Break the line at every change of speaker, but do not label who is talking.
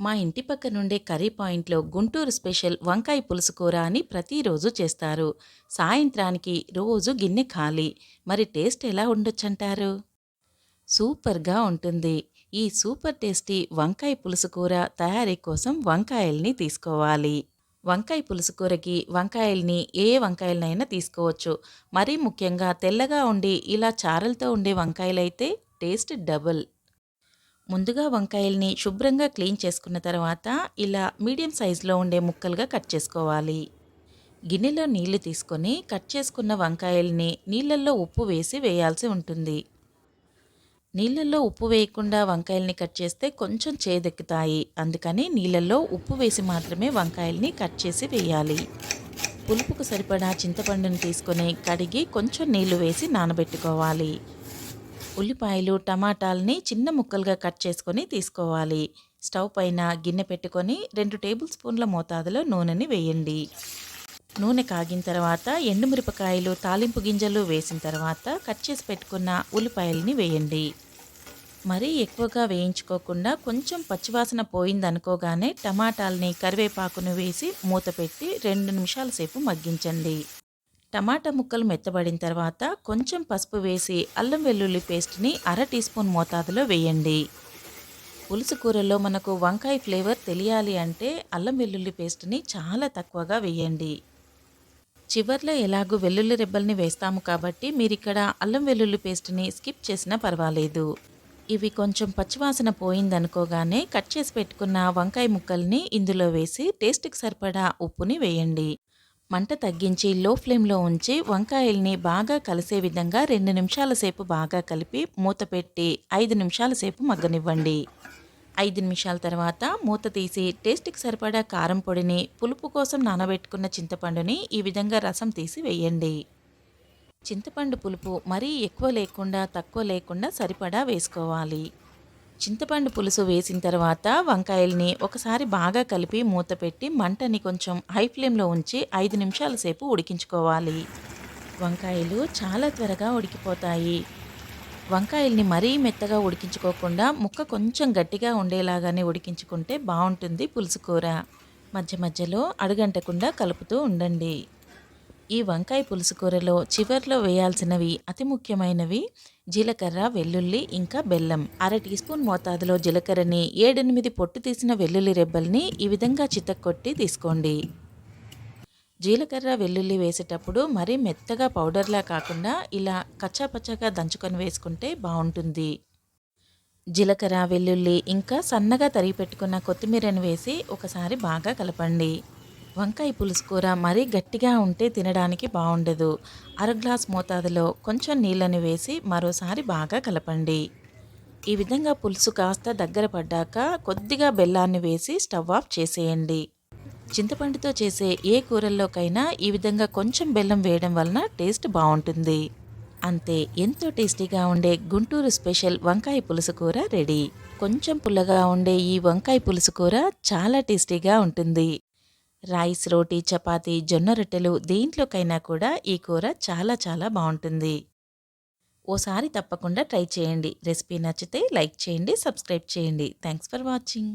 మా ఇంటి పక్క నుండే కర్రీ పాయింట్లో గుంటూరు స్పెషల్ వంకాయ పులుసు కూర అని ప్రతిరోజు చేస్తారు. సాయంత్రానికి రోజు గిన్నె ఖాళీ. మరి టేస్ట్ ఎలా ఉండొచ్చంటారు? సూపర్గా ఉంటుంది. ఈ సూపర్ టేస్టీ వంకాయ పులుసు కూర తయారీ కోసం వంకాయల్ని తీసుకోవాలి. వంకాయ పులుసు కూరకి వంకాయల్ని ఏ వంకాయలనైనా తీసుకోవచ్చు. మరీ ముఖ్యంగా తెల్లగా ఉండి ఇలా చారలతో ఉండే వంకాయలైతే టేస్ట్ డబుల్. ముందుగా వంకాయల్ని శుభ్రంగా క్లీన్ చేసుకున్న తర్వాత ఇలా మీడియం సైజులో ఉండే ముక్కలుగా కట్ చేసుకోవాలి. గిన్నెలో నీళ్ళు తీసుకొని కట్ చేసుకున్న వంకాయల్ని నీళ్ళల్లో ఉప్పు వేసి వేయాల్సి ఉంటుంది. నీళ్ళల్లో ఉప్పు వేయకుండా వంకాయల్ని కట్ చేస్తే కొంచెం చేదెక్కుతాయి. అందుకని నీళ్ళల్లో ఉప్పు వేసి మాత్రమే వంకాయల్ని కట్ చేసి వేయాలి. పులుపుకు సరిపడా చింతపండుని తీసుకొని కడిగి కొంచెం నీళ్ళు వేసి నానబెట్టుకోవాలి. ఉల్లిపాయలు టమాటాలని చిన్న ముక్కలుగా కట్ చేసుకొని తీసుకోవాలి. స్టవ్ పైన గిన్నె పెట్టుకొని రెండు టేబుల్ స్పూన్ల మోతాదులో నూనెని వేయండి. నూనె కాగిన తర్వాత ఎండుమిరపకాయలు తాలింపు గింజలు వేసిన తర్వాత కట్ చేసి పెట్టుకున్న ఉల్లిపాయలని వేయండి. మరీ ఎక్కువగా వేయించుకోకుండా కొంచెం పచ్చివాసన పోయిందనుకోగానే టమాటాలని కరివేపాకును వేసి మూత పెట్టి రెండు నిమిషాల సేపు మగ్గించండి. టమాటా ముక్కలు మెత్తబడిన తర్వాత కొంచెం పసుపు వేసి అల్లం వెల్లుల్లి పేస్ట్ని అర టీ స్పూన్ మోతాదులో వేయండి. పులుసు కూరలో మనకు వంకాయ ఫ్లేవర్ తెలియాలి అంటే అల్లం వెల్లుల్లి పేస్ట్ని చాలా తక్కువగా వేయండి. చివర్లో ఎలాగూ వెల్లుల్లి రెబ్బల్ని వేస్తాము కాబట్టి మీరు ఇక్కడ అల్లం వెల్లుల్లి పేస్ట్ని స్కిప్ చేసినా పర్వాలేదు. ఇవి కొంచెం పచ్చివాసన పోయిందనుకోగానే కట్ చేసి పెట్టుకున్న వంకాయ ముక్కల్ని ఇందులో వేసి టేస్ట్కి సరిపడా ఉప్పుని వేయండి. మంట తగ్గించి లో ఫ్లేమ్లో ఉంచి వంకాయల్ని బాగా కలిసే విధంగా రెండు నిమిషాల సేపు బాగా కలిపి మూత పెట్టి ఐదు నిమిషాల సేపు మగ్గనివ్వండి. ఐదు నిమిషాల తర్వాత మూత తీసి టేస్ట్కి సరిపడా కారం పొడిని పులుపు కోసం నానబెట్టుకున్న చింతపండుని ఈ విధంగా రసం తీసి వేయండి. చింతపండు పులుపు మరీ ఎక్కువ లేకుండా తక్కువ లేకుండా సరిపడా వేసుకోవాలి. చింతపండు పులుసు వేసిన తర్వాత వంకాయల్ని ఒకసారి బాగా కలిపి మూత పెట్టి మంటని కొంచెం హై ఫ్లేమ్లో ఉంచి ఐదు నిమిషాల సేపు ఉడికించుకోవాలి. వంకాయలు చాలా త్వరగా ఉడికిపోతాయి. వంకాయల్ని మరీ మెత్తగా ఉడికించుకోకుండా ముక్క కొంచెం గట్టిగా ఉండేలాగానే ఉడికించుకుంటే బాగుంటుంది పులుసు కూర. మధ్య మధ్యలో అడుగంటకుండా కలుపుతూ ఉండండి. ఈ వంకాయ పులుసు కూరలో చివర్లో వేయాల్సినవి అతి ముఖ్యమైనవి జీలకర్ర వెల్లుల్లి ఇంకా బెల్లం. అర టీ స్పూన్ మోతాదులో జీలకర్రని ఏడెనిమిది పొట్టు తీసిన వెల్లుల్లి రెబ్బల్ని ఈ విధంగా చితక్కొట్టి తీసుకోండి. జీలకర్ర వెల్లుల్లి వేసేటప్పుడు మరీ మెత్తగా పౌడర్లా కాకుండా ఇలా కచ్చాపచ్చాగా దంచుకొని వేసుకుంటే బాగుంటుంది. జీలకర్ర వెల్లుల్లి ఇంకా సన్నగా తరిగి పెట్టుకున్న కొత్తిమీరని వేసి ఒకసారి బాగా కలపండి. వంకాయ పులుసు కూర మరీ గట్టిగా ఉంటే తినడానికి బాగుండదు. అర గ్లాస్ మోతాదులో కొంచెం నీళ్ళని వేసి మరోసారి బాగా కలపండి. ఈ విధంగా పులుసు కాస్త దగ్గర పడ్డాక కొద్దిగా బెల్లాన్ని వేసి స్టవ్ ఆఫ్ చేసేయండి. చింతపండుతో చేసే ఏ కూరల్లోకైనా ఈ విధంగా కొంచెం బెల్లం వేయడం వలన టేస్ట్ బాగుంటుంది. అంతే ఎంతో టేస్టీగా ఉండే గుంటూరు స్పెషల్ వంకాయ పులుసు కూర రెడీ. కొంచెం పుల్లగా ఉండే ఈ వంకాయ పులుసు కూర చాలా టేస్టీగా ఉంటుంది. రైస్ రోటీ చపాతి జొన్న రొట్టెలు దేంట్లోకైనా కూడా ఈ కూర చాలా చాలా బాగుంటుంది ఓసారి తప్పకుండా ట్రై చేయండి. రెసిపీ నచ్చితే లైక్ చేయండి సబ్స్క్రైబ్ చేయండి. Thanks for watching.